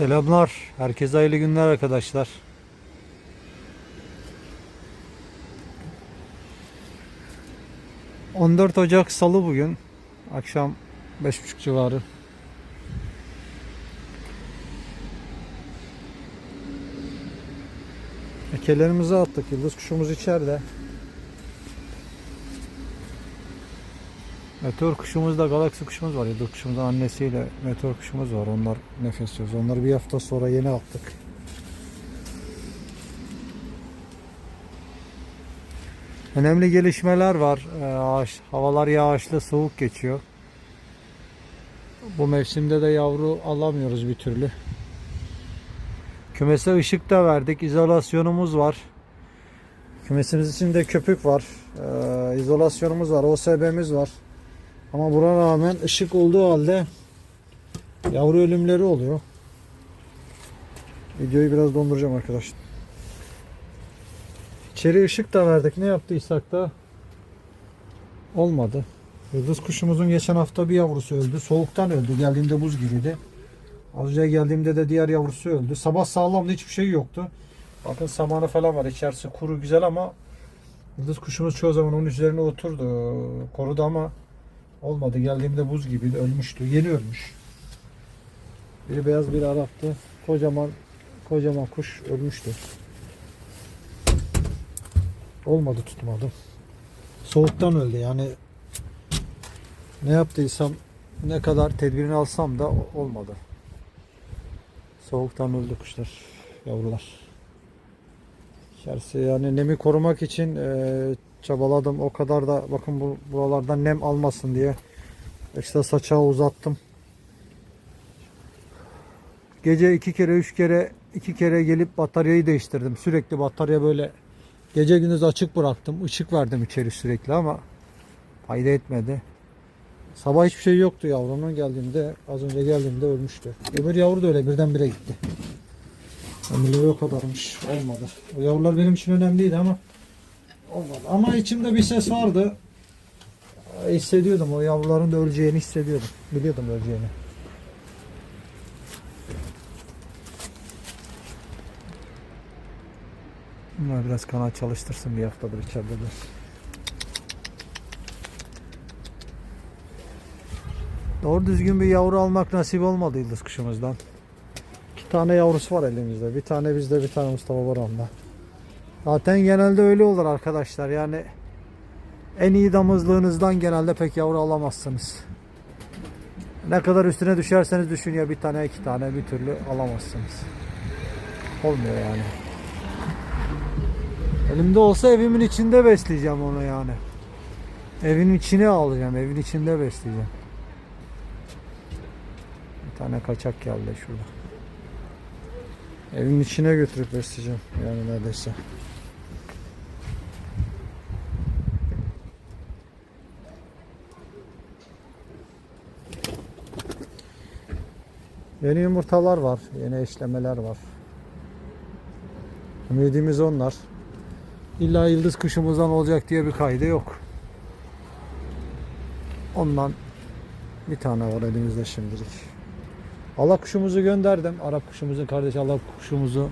Selamlar. Herkese hayırlı günler arkadaşlar. ...14 Ocak Salı bugün... ...akşam 5.30 civarı. Ekelerimizi attık. Yıldız kuşumuz içeride. Meteor kuşumuz da galaksi kuşumuz var. Yıldız kuşumuzun annesiyle meteor kuşumuz var. Onlar nefes yiyoruz. Onları bir hafta sonra yeni attık. Önemli gelişmeler var. Ee, Yağış, havalar yağışlı, soğuk geçiyor. Bu mevsimde de yavru alamıyoruz bir türlü. Kümese ışık da verdik. İzolasyonumuz var. Kümesimiz içinde köpük var. Ee, izolasyonumuz var. OSB'miz var. Ama buna rağmen ışık olduğu halde yavru ölümleri oluyor. Videoyu biraz donduracağım arkadaşlar. İçeri ışık da verdik. Ne yaptıysak da olmadı. Yıldız kuşumuzun geçen hafta bir yavrusu öldü. Soğuktan öldü. Geldiğimde buz gibiydi. Az önce geldiğimde de diğer yavrusu öldü. Sabah sağlamdı. Hiçbir şey yoktu. Bakın samanı falan var. İçerisi kuru güzel ama Yıldız kuşumuz çoğu zaman onun üzerine oturdu. Korudu ama olmadı. Geldiğimde buz gibiydi. Ölmüştü. Yeni ölmüş. Biri beyaz biri Arap'tı. Kocaman kocaman kuş ölmüştü. Olmadı tutmadı. Soğuktan öldü yani. Ne yaptıysam ne kadar tedbirini alsam da olmadı. Soğuktan öldü kuşlar, yavrular. İçerisi yani nemi korumak için e, çabaladım. O kadar da bakın bu buralardan nem almasın diye işte saçağı uzattım. Gece iki kere üç kere iki kere gelip bataryayı değiştirdim. Sürekli batarya böyle gece gündüz açık bıraktım. Işık verdim içeri sürekli ama fayda etmedi. Sabah hiçbir şey yoktu yavrunun geldiğimde. Az önce geldiğimde ölmüştü. Öbür yavru da öyle birdenbire gitti. Ömürleri o kadarmış. Olmadı. O yavrular benim için önemliydi ama olmadı. Ama içimde bir ses vardı. Hissediyordum. O yavruların da öleceğini hissediyordum. Biliyordum öleceğini. Bunlar biraz kanal çalıştırsın bir haftadır içerideler. Doğru düzgün bir yavru almak nasip olmadı yıldız kuşumuzdan. İki tane yavrusu var elimizde. Bir tane bizde, bir tane Mustafa Baran'da. Zaten genelde öyle olur arkadaşlar. Yani en iyi damızlığınızdan genelde pek yavru alamazsınız. Ne kadar üstüne düşerseniz düşün ya bir tane iki tane bir türlü alamazsınız. Olmuyor yani. Elimde olsa evimin içinde besleyeceğim onu yani. Evin içine alacağım, evin içinde besleyeceğim. Bir tane kaçak geldi şurada. Evin içine götürüp besleyeceğim yani neredeyse. Yeni yumurtalar var, yeni eşlemeler var. Ümidimiz onlar. İlla yıldız kuşumuzdan olacak diye bir kaydı yok. Ondan bir tane var elimizde şimdilik. Allah kuşumuzu gönderdim. Arap kuşumuzun kardeşi Allah kuşumuzu.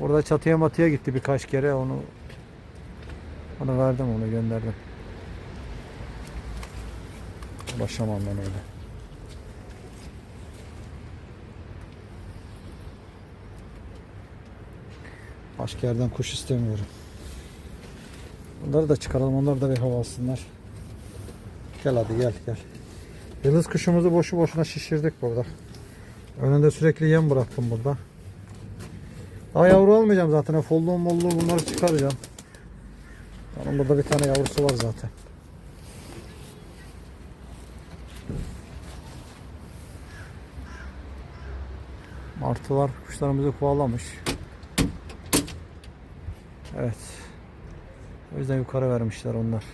Burada çatıya matıya gitti birkaç kere onu onu verdim onu gönderdim. Başlamam ben öyle. Başka yerden kuş istemiyorum. Bunları da çıkaralım. Onlar da bir hava alsınlar. Gel hadi gel gel. Yıldız kuşumuzu boşu boşuna şişirdik burada. Önünde sürekli yem bıraktım burada. Daha yavru almayacağım zaten. Folluğum molluğum bunları çıkaracağım. Onun burada bir tane yavrusu var zaten. Martılar kuşlarımızı kovalamış. Evet. O yüzden yukarı vermişler onlar.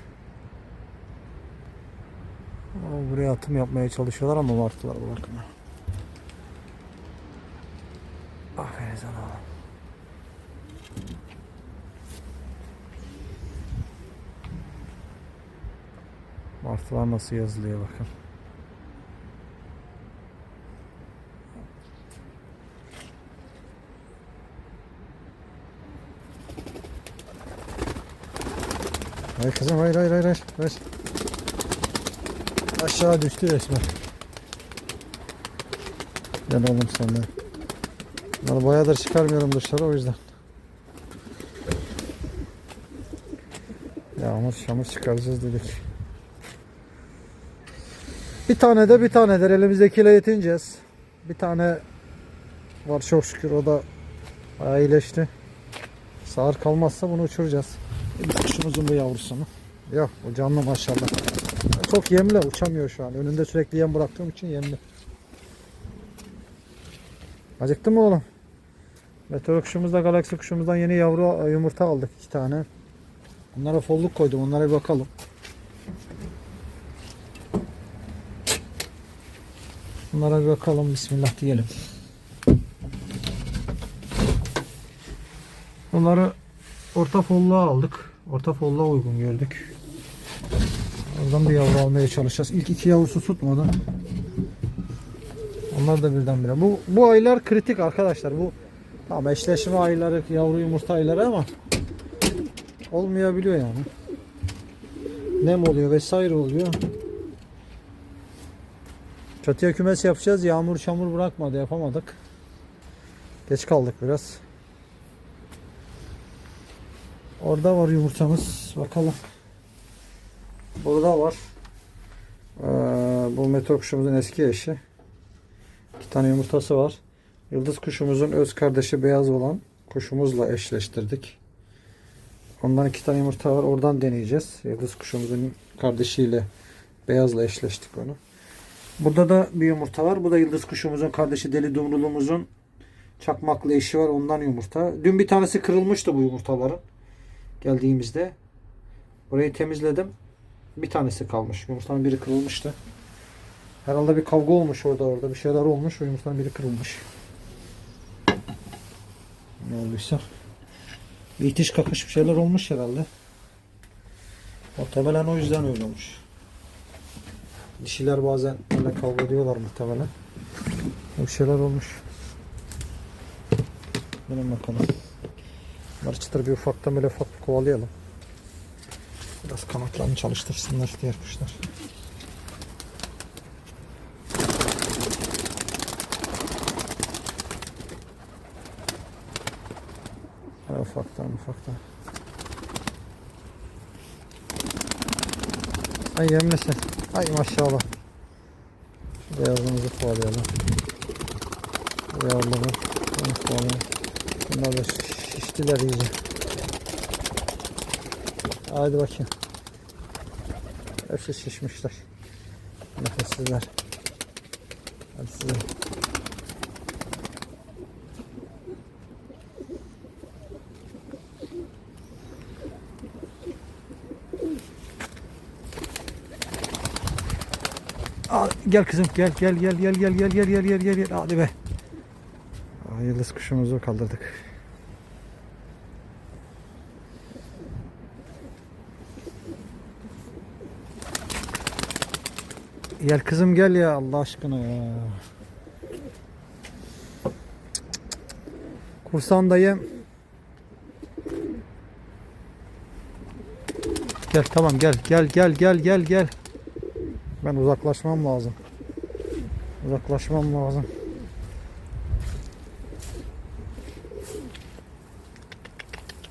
Buraya atım yapmaya çalışıyorlar ama martılar bu bakıma. Aferin sana oğlum. Martılar nasıl yazılıyor bakın. Hayır kızım hayır hayır hayır hayır. hayır. Aşağı düştü resmen. Gel oğlum sen de. Bunları bayağıdır çıkarmıyorum dışarı o yüzden. Yağmur şamur çıkaracağız dedik. Bir tane de bir tanedir elimizdekiyle yetineceğiz. Bir tane var çok şükür o da bayağı iyileşti. Sağır kalmazsa bunu uçuracağız. Bir kuşumuzun bu yavrusunu. Yok o canlı maşallah. Çok yemli uçamıyor şu an. Önünde sürekli yem bıraktığım için yemli. Acıktın mı oğlum? Meteor kuşumuzda galaksi kuşumuzdan yeni yavru yumurta aldık iki tane. Onlara folluk koydum. Onlara bir bakalım. Bunlara bir bakalım. Bismillah diyelim. Bunları orta folluğa aldık. Orta folluğa uygun gördük. Oradan bir yavru almaya çalışacağız. İlk iki yavrusu tutmadı. Onlar da birdenbire. Bu bu aylar kritik arkadaşlar. Bu tamam eşleşme ayları, yavru yumurta ayları ama olmayabiliyor yani. Nem oluyor vesaire oluyor. Çatıya kümes yapacağız. Yağmur çamur bırakmadı. Yapamadık. Geç kaldık biraz. Orada var yumurtamız. Bakalım. Burada var. Ee, bu meteor kuşumuzun eski eşi. İki tane yumurtası var. Yıldız kuşumuzun öz kardeşi beyaz olan kuşumuzla eşleştirdik. Ondan iki tane yumurta var. Oradan deneyeceğiz. Yıldız kuşumuzun kardeşiyle beyazla eşleştik onu. Burada da bir yumurta var. Bu da yıldız kuşumuzun kardeşi deli dumrulumuzun çakmaklı eşi var. Ondan yumurta. Dün bir tanesi kırılmıştı bu yumurtaların. Geldiğimizde. Burayı temizledim. Bir tanesi kalmış. Yumurtanın biri kırılmıştı. Herhalde bir kavga olmuş orada orada. Bir şeyler olmuş. O yumurtanın biri kırılmış. Ne olduysa. Bir itiş kakış bir şeyler olmuş herhalde. Muhtemelen o yüzden öyle olmuş. Dişiler bazen öyle kavga ediyorlar muhtemelen. Bir şeyler olmuş. Benim bakalım. Bunları çıtır bir ufaktan böyle ufak bir kovalayalım. Biraz kanatlarını çalıştırsınlar diğer kuşlar. Ufaktan ufaktan. Ay yemlesin. Ay maşallah. Beyazımızı kovalayalım. Yavruları. Bunu kovalayalım. Bunlar da şiştiler iyice. Haydi bakayım. Hepsi şişmişler. Nefessizler. Hadi size. Gel kızım gel gel gel gel gel gel gel gel gel gel gel hadi be. Aa, yıldız kuşumuzu kaldırdık. Gel kızım gel ya Allah aşkına ya. Kursandayım. Gel tamam gel gel gel gel gel gel. Ben uzaklaşmam lazım. Uzaklaşmam lazım.